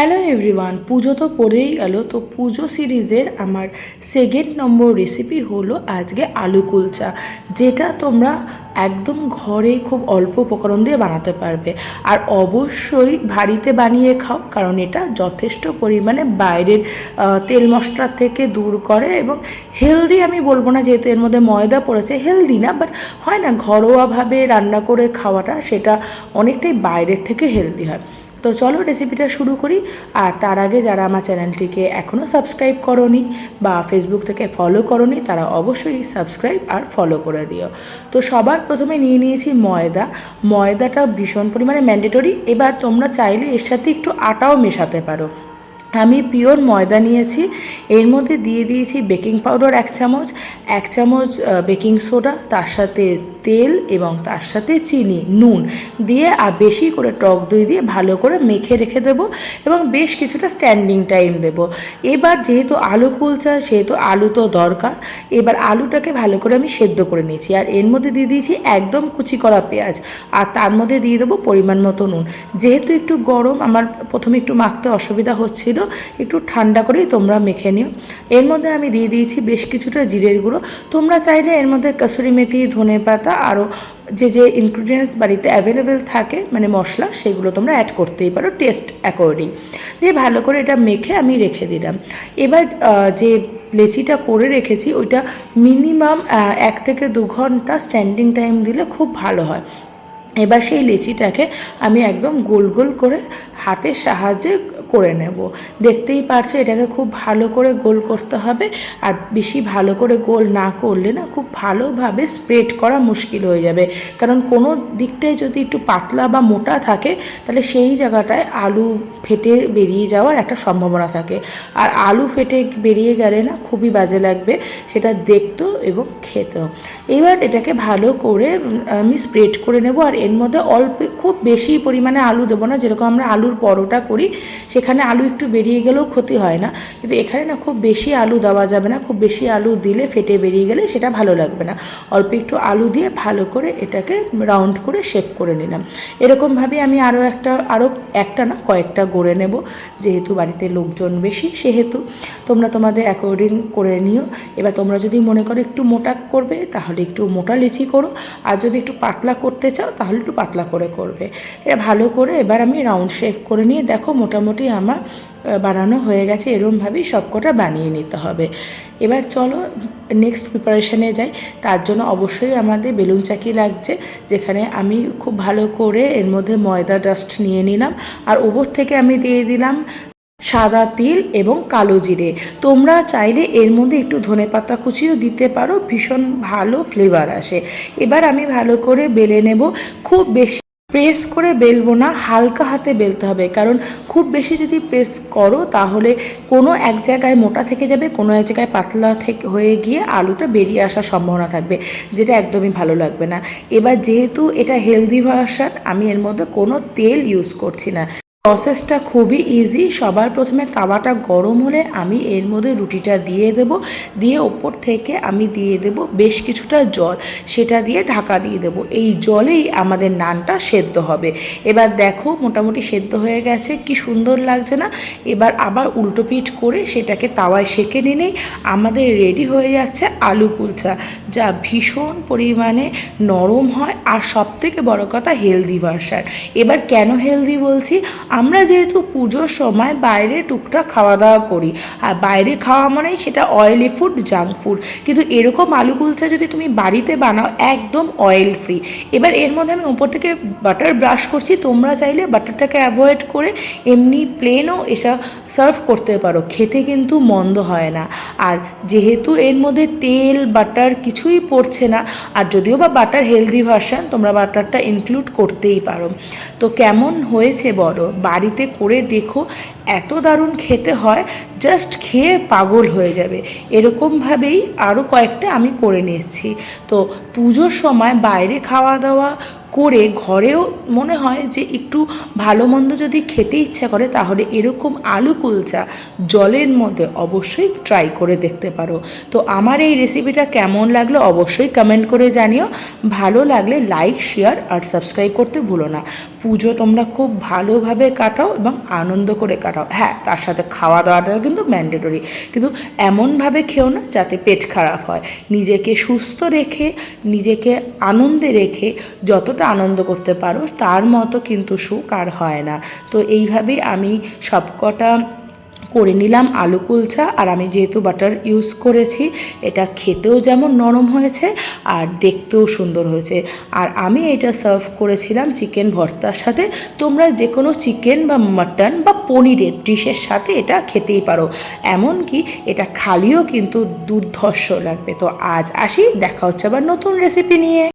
Hello everyone পুজো তো পড়েই গেল, তো পুজো সিরিজের আমার সেকেন্ড নম্বর রেসিপি হলো আজকে আলু কুলচা, যেটা তোমরা একদম ঘরে খুব অল্প উপকরণ দিয়ে বানাতে পারবে। আর অবশ্যই ভারীতে বানিয়ে খাও, কারণ এটা যথেষ্ট পরিমাণে বাইরের তেল মশলা থেকে দূর করে এবং হেলদি আমি বলব না যেহেতু এর মধ্যে ময়দা পড়েছে হেলদি না বাট হয় না, ঘরোয়াভাবে রান্না করে খাওয়াটা সেটা অনেকটাই বাইরের থেকে হেলদি হয়। তো চলো রেসিপিটা শুরু করি। আর তার আগে যারা আমার চ্যানেলটিকে এখনও সাবস্ক্রাইব করনি বা ফেসবুক থেকে ফলো করনি, তারা অবশ্যই সাবস্ক্রাইব আর ফলো করে দিও। তো সবার প্রথমে নিয়ে নিয়েছি ময়দা। ময়দাটা ভীষণ পরিমাণে ম্যান্ডেটরি এবার তোমরা চাইলে এর সাথে একটু আটাও মেশাতে পারো। আমি পিওর ময়দা নিয়েছি। এর মধ্যে দিয়ে দিয়েছি বেকিং পাউডার এক চামচ। এক চামচ বেকিং সোডা তার সাথে তেল এবং তার সাথে চিনি, নুন দিয়ে আর বেশি করে টক দই দিয়ে ভালো করে মেখে রেখে দেবো এবং বেশ কিছুটা স্ট্যান্ডিং টাইম দেবো। এবার যেহেতু আলু কুলচা, সেহেতু আলু তো দরকার, এবার আলুটাকে ভালো করে আমি সেদ্ধ করে নিয়েছি। আর এর মধ্যে দিয়ে দিয়েছি একদম কুচি করা পেঁয়াজ, আর তার মধ্যে দিয়ে দেবো পরিমাণ মতো নুন। যেহেতু একটু গরম, আমার প্রথমে একটু মাখতে অসুবিধা হচ্ছিল, একটু ঠান্ডা করেই তোমরা মেখে নিও। এর মধ্যে আমি দিয়ে দিয়েছি বেশ কিছুটা জিরের গুঁড়ো। তোমরা চাইলে এর মধ্যে কসুরি মেথি ধনে পাতা আরও যে যে ইনগ্রিডিয়েন্টস বাড়িতে অ্যাভেলেবেল থাকে মানে মশলা, সেগুলো তোমরা অ্যাড করতেই পারো টেস্ট অ্যাকর্ডিং দিয়ে ভালো করে এটা মেখে আমি রেখে দিলাম। এবার যে লেচিটা করে রেখেছি, ওইটা মিনিমাম এক থেকে দু ঘণ্টা স্ট্যান্ডিং টাইম দিলে খুব ভালো হয়। এবার সেই লেচিটাকে আমি একদম গোল গোল করে হাতের সাহায্যে করে নেব। দেখতেই পারছ, এটাকে খুব ভালো করে গোল করতে হবে। আর বেশি ভালো করে গোল না করলে না খুব ভালোভাবে স্প্রেড করা মুশকিল হয়ে যাবে। কারণ কোনো দিকটায় যদি একটু পাতলা বা মোটা থাকে, তাহলে সেই জায়গাটায় আলু ফেটে বেরিয়ে যাওয়ার একটা সম্ভাবনা থাকে। আর আলু ফেটে বেরিয়ে গেলে না খুবই বাজে লাগবে, সেটা দেখতেও এবং খেতেও। এবার এটাকে ভালো করে আমি স্প্রেড করে নেব। আর এর মধ্যে অল্প, খুব বেশি পরিমাণে আলু দেবো না। যেরকম আমরা আলুর পরোটা করি সেখানে আলু একটু বেরিয়ে গেলেও ক্ষতি হয় না। কিন্তু এখানে না খুব বেশি আলু দেওয়া যাবে না, খুব বেশি আলু দিলে ফেটে বেরিয়ে গেলে সেটা ভালো লাগবে না। অল্প একটু আলু দিয়ে ভালো করে এটাকে রাউন্ড করে শেপ করে নিলাম। এরকমভাবে আমি আরও একটা আরও একটা না কয়েকটা গড়ে নেব, যেহেতু বাড়িতে লোকজন বেশি সেহেতু। তোমরা তোমাদের অ্যাকর্ডিং করে নিও। এবার তোমরা যদি মনে করো একটু মোটা করবে, তাহলে একটু মোটা লিচি করো। আর যদি একটু পাতলা করতে চাও, তাহলে একটু পাতলা করে করবে। এটা ভালো করে এবার আমি রাউন্ড শেপ করে নিয়ে দেখো মোটামুটি আমার বানানো হয়ে গেছে। এরমভাবেই সবকটা বানিয়ে নিতে হবে। এবার চলো নেক্সট প্রিপারেশনে যাই। তার জন্য অবশ্যই আমাদের বেলুন চাকি লাগছে, যেখানে আমি খুব ভালো করে এর মধ্যে ময়দা ডাস্ট নিয়ে নিলাম। আর ওপর থেকে আমি দিয়ে দিলাম সাদা তিল এবং কালো জিরে। তোমরা চাইলে এর মধ্যে একটু ধনে পাতা কুচিও দিতে পারো, ভীষণ ভালো ফ্লেভার আসে। এবার আমি ভালো করে বেলে নেব। খুব বেশি প্রেস করে বেলবো না, হালকা হাতে বেলতে হবে। কারণ খুব বেশি যদি প্রেস করো, তাহলে কোনো এক জায়গায় মোটা থেকে যাবে, কোনো এক জায়গায় পাতলা থেকে হয়ে গিয়ে আলুটা বেরিয়ে আসার সম্ভাবনা থাকবে, যেটা একদমই ভালো লাগবে না। এবার যেহেতু এটা হেলদি ভার্সান আমি এর মধ্যে কোনো তেল ইউজ করছি না। প্রসেসটা খুবই ইজি সবার প্রথমে তাওয়াটা গরম হলে আমি এর মধ্যে রুটিটা দিয়ে দেব। দিয়ে ওপর থেকে আমি দিয়ে দেব বেশ কিছুটা জল। সেটা দিয়ে ঢাকা দিয়ে দেব। এই জলেই আমাদের নানটা সেদ্ধ হবে। এবার দেখো মোটামুটি সেদ্ধ হয়ে গেছে। কি সুন্দর লাগছে না? এবার আবার উল্টো পিঠ করে সেটাকে তাওয়ায় সেঁকে নিলেই আমাদের রেডি হয়ে যাচ্ছে আলু কুলচা, যা ভীষণ পরিমাণে নরম হয় আর সবথেকে বড় কথা হেলদি ভার্সান এবার কেন হেলদি বলছি? আমরা যেহেতু পুজোর সময় বাইরে টুকটাক খাওয়া দাওয়া করি, আর বাইরে খাওয়া মানেই সেটা অয়েলি ফুড জাঙ্ক ফুড কিন্তু এরকম আলু কুলচা যদি তুমি বাড়িতে বানাও, একদম অয়েল ফ্রি এবার এর মধ্যে আমি উপর থেকে বাটার ব্রাশ করছি, তোমরা চাইলে বাটারটাকে অ্যাভয়েড করে এমনি প্লেনও এটা সার্ভ করতে পারো। খেতে কিন্তু মন্দ হয় না। আর যেহেতু এর মধ্যে তেল বাটার কিছুই পড়ছে না, আর যদিও বা বাটার হেলদি ভার্সান তোমরা বাটারটা ইনক্লুড করতেই পারো। তো কেমন হয়েছে বলো? বাড়িতে করে দেখো, এত দারুণ খেতে হয় জাস্ট খেয়ে পাগল হয়ে যাবে। এরকমভাবেই আরও কয়েকটা আমি করে নিয়েছি। তো পুজোর সময় বাইরে খাওয়া দাওয়া করে ঘরেও মনে হয় যে একটু ভালো মন্দ যদি খেতে ইচ্ছা করে, তাহলে এরকম আলু কুলচা জলের মধ্যে অবশ্যই ট্রাই করে দেখতে পারো। তো আমার এই রেসিপিটা কেমন লাগল অবশ্যই কমেন্ট করে জানিও। ভালো লাগলে লাইক শেয়ার আর সাবস্ক্রাইব করতে ভুলো না। পুজো তোমরা খুব ভালোভাবে কাটাও এবং আনন্দ করে কাটাও। হ্যাঁ তার সাথে খাওয়া দাওয়াটা কিন্তু ম্যান্ডেটরি। কিন্তু এমনভাবে খেও না যাতে পেট খারাপ হয়। নিজেকে সুস্থ রেখে, নিজেকে আনন্দে রেখে যতটা আনন্দ করতে পারো, তার মতো কিন্তু সুখ আর হয় না। তো এইভাবেই আমি সবকটা করে নিলাম আলু কুলচা। আর আমি যেহেতু বাটার ইউজ করেছি, এটা খেতেও যেমন নরম হয়েছে আর দেখতেও সুন্দর হয়েছে। আর আমি এটা সার্ভ করেছিলাম চিকেন ভর্তার সাথে। তোমরা যে কোনো চিকেন বা মাটন বা পনিরের ডিশের সাথে এটা খেতেই পারো। এমনকি এটা খালিও কিন্তু দুর্ধর্ষ লাগবে। তো আজ আসি, দেখা হচ্ছে আবার নতুন রেসিপি নিয়ে।